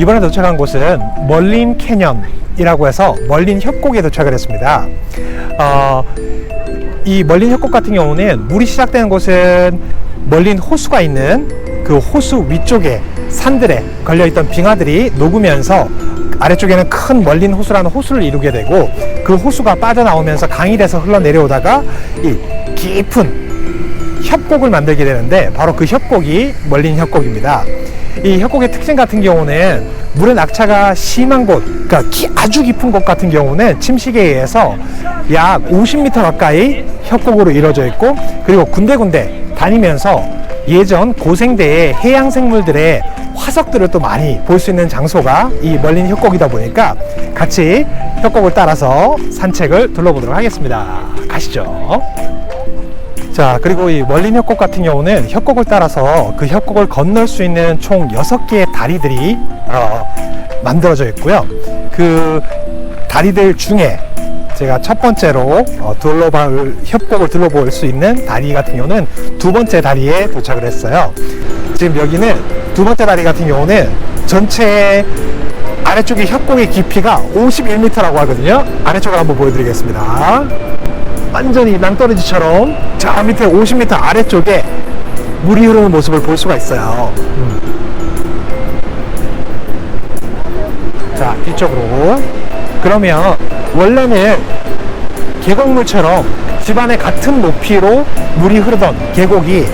이번에 도착한 곳은 멀린 캐년이라고 해서 멀린 협곡에 도착을 했습니다. 어, 이 멀린 협곡 같은 경우는 물이 시작되는 곳은 멀린 호수가 있는 그 호수 위쪽에 산들에 걸려있던 빙하들이 녹으면서 아래쪽에는 큰 멀린 호수라는 호수를 이루게 되고 그 호수가 빠져나오면서 강이 돼서 흘러내려오다가 이 깊은 협곡을 만들게 되는데 바로 그 협곡이 멀린 협곡입니다. 이 협곡의 특징 같은 경우는 물의 낙차가 심한 곳, 그러니까 기- 아주 깊은 곳 같은 경우는 침식에 의해서 약 50m 가까이 협곡으로 이루어져 있고 그리고 군데군데 다니면서 예전 고생대의 해양 생물들의 화석들을 또 많이 볼 수 있는 장소가 이 멀린 협곡이다 보니까 같이 협곡을 따라서 산책을 둘러보도록 하겠습니다. 가시죠. 자, 그리고 이 멀린 협곡 같은 경우는 협곡을 따라서 그 협곡을 건널 수 있는 총 6개의 다리들이 어, 만들어져 있고요. 그 다리들 중에 제가 첫 번째로 어, 둘러볼 협곡을 둘러볼 수 있는 다리 같은 경우는 두 번째 다리에 도착을 했어요. 지금 여기는 두 번째 다리 같은 경우는 전체 아래쪽에 협곡의 깊이가 51m라고 하거든요. 아래쪽을 한번 보여드리겠습니다. 완전히 낭떠러지처럼 저 밑에 50m 아래쪽에 물이 흐르는 모습을 볼 수가 있어요. 음. 자, 뒤쪽으로. 그러면 원래는 계곡물처럼 집안의 같은 높이로 물이 흐르던 계곡이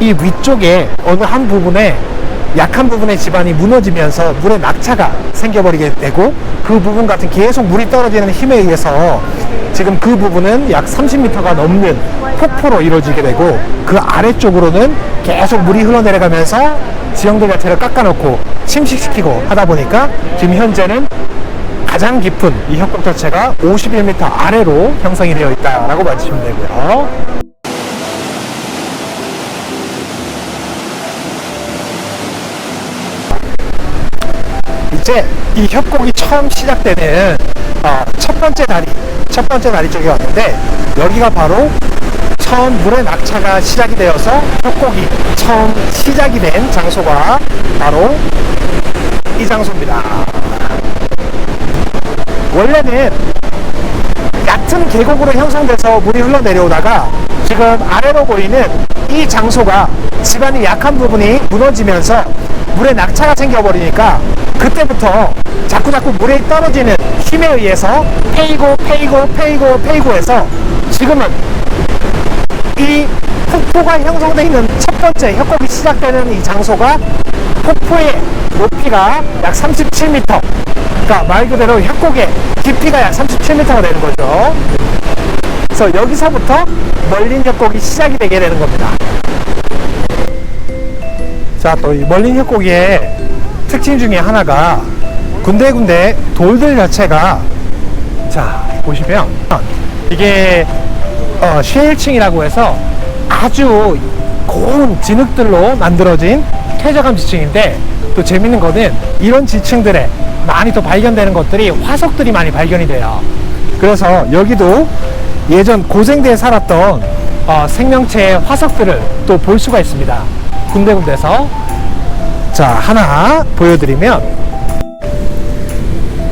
이 위쪽에 어느 한 부분에 약한 부분의 집안이 무너지면서 물의 낙차가 생겨버리게 되고 그 부분 같은 계속 물이 떨어지는 힘에 의해서 지금 그 부분은 약 30m가 넘는 폭포로 이루어지게 되고 그 아래쪽으로는 계속 물이 흘러내려가면서 지형들 자체를 깎아놓고 침식시키고 하다 보니까 지금 현재는 가장 깊은 이 협곡 자체가 51m 아래로 형성이 되어 있다라고 봐주시면 되고요. 이제 이 협곡이 처음 시작되는 어, 첫 번째 다리, 첫 번째 다리 쪽에 왔는데 여기가 바로 처음 물의 낙차가 시작이 되어서 협곡이 처음 시작이 된 장소가 바로 이 장소입니다. 원래는 얕은 계곡으로 형성돼서 물이 흘러내려오다가 지금 아래로 보이는 이 장소가 집안이 약한 부분이 무너지면서 물에 낙차가 생겨버리니까 그때부터 자꾸자꾸 물에 떨어지는 힘에 의해서 패이고 패이고 패이고 패이고 해서 지금은 이 폭포가 형성되어 있는 첫 번째 협곡이 시작되는 이 장소가 폭포의 높이가 약 37m. 그러니까 말 그대로 협곡의 깊이가 약 37m가 되는 거죠. 그래서 여기서부터 멀린 협곡이 시작이 되게 되는 겁니다. 자, 또 이 멀린 협곡의 특징 중에 하나가 군데군데 돌들 자체가 자, 보시면 이게 어, 쉐일층이라고 해서 아주 고운 진흙들로 만들어진 쾌적한 지층인데 또 재밌는 거는 이런 지층들에 많이 또 발견되는 것들이 화석들이 많이 발견이 돼요. 그래서 여기도 예전 고생대에 살았던 어, 생명체의 화석들을 또 볼 수가 있습니다. 군데군데서 자 하나 보여드리면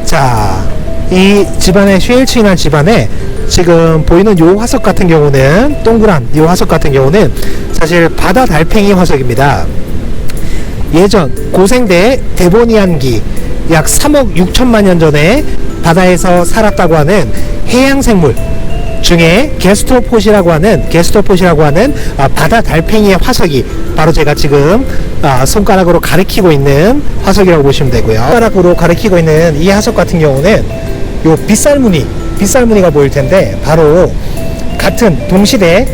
자, 이 집안의 쉐일층이라는 집안에 지금 보이는 요 화석 같은 경우는 동그란 이 화석 같은 경우는 사실 바다 달팽이 화석입니다. 예전 고생대 데보니안기 약 3억 6천만 년 전에 바다에서 살았다고 하는 해양 생물 중에 게스트로포시라고 하는 게스트로포시라고 하는 아, 바다 달팽이의 화석이 바로 제가 지금 아, 손가락으로 가리키고 있는 화석이라고 보시면 되고요. 손가락으로 가리키고 있는 이 화석 같은 경우는 요 빗살무늬 빗살무늬가 보일 텐데 바로 같은 동시대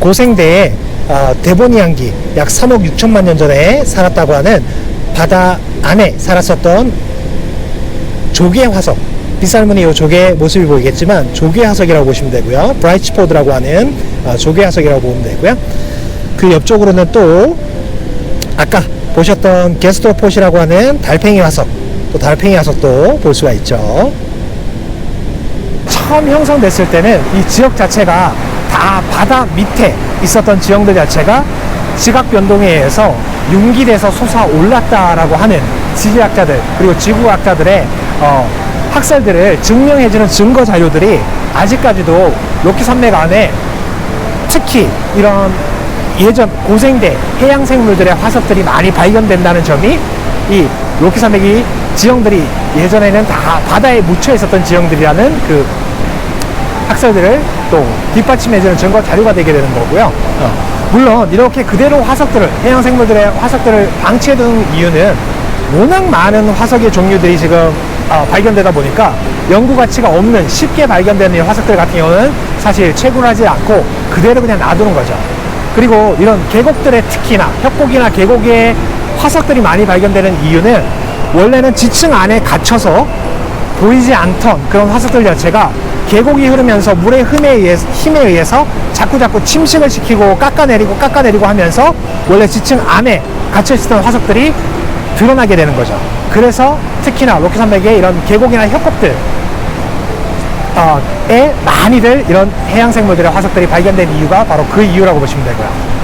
고생대에 어, 데보니안기 약 3억 6천만 년 전에 살았다고 하는 바다 안에 살았었던 조개 화석 빗살무늬 요 조개 모습이 보이겠지만 조개 화석이라고 보시면 되고요. 브라이치포드라고 하는 어, 조개 화석이라고 보면 되고요. 그 옆쪽으로는 또 아까 보셨던 게스트로포시라고 하는 달팽이 화석 또 달팽이 화석도 볼 수가 있죠. 처음 형성됐을 때는 이 지역 자체가 다 바다 밑에 있었던 지형들 자체가 지각 변동에 의해서 융기돼서 솟아 올랐다라고 하는 지질학자들 그리고 지구학자들의 어, 학설들을 증명해주는 증거 자료들이 아직까지도 로키 산맥 안에 특히 이런 예전 고생대 해양 생물들의 화석들이 많이 발견된다는 점이 이 로키 산맥이 지형들이 예전에는 다 바다에 묻혀 있었던 지형들이라는 그 학설들을 또 뒷받침해주는 증거 자료가 되게 되는 거고요. 어, 물론 이렇게 그대로 화석들을 해양 생물들의 화석들을 방치해두는 이유는 워낙 많은 화석의 종류들이 지금 어, 발견되다 보니까 연구 가치가 없는 쉽게 발견되는 이 화석들 같은 경우는 사실 채굴하지 않고 그대로 그냥 놔두는 거죠. 그리고 이런 계곡들의 특히나 협곡이나 계곡에 화석들이 많이 발견되는 이유는 원래는 지층 안에 갇혀서 보이지 않던 그런 화석들 자체가 계곡이 흐르면서 물의 힘에 의해서, 힘에 의해서 자꾸자꾸 침식을 시키고 깎아내리고 깎아내리고 하면서 원래 지층 안에 갇혀 있었던 화석들이 드러나게 되는 거죠. 그래서 특히나 로키 산맥에 이런 계곡이나 협곡들 어, 에 많이들 이런 해양 생물들의 화석들이 발견된 이유가 바로 그 이유라고 보시면 되고요.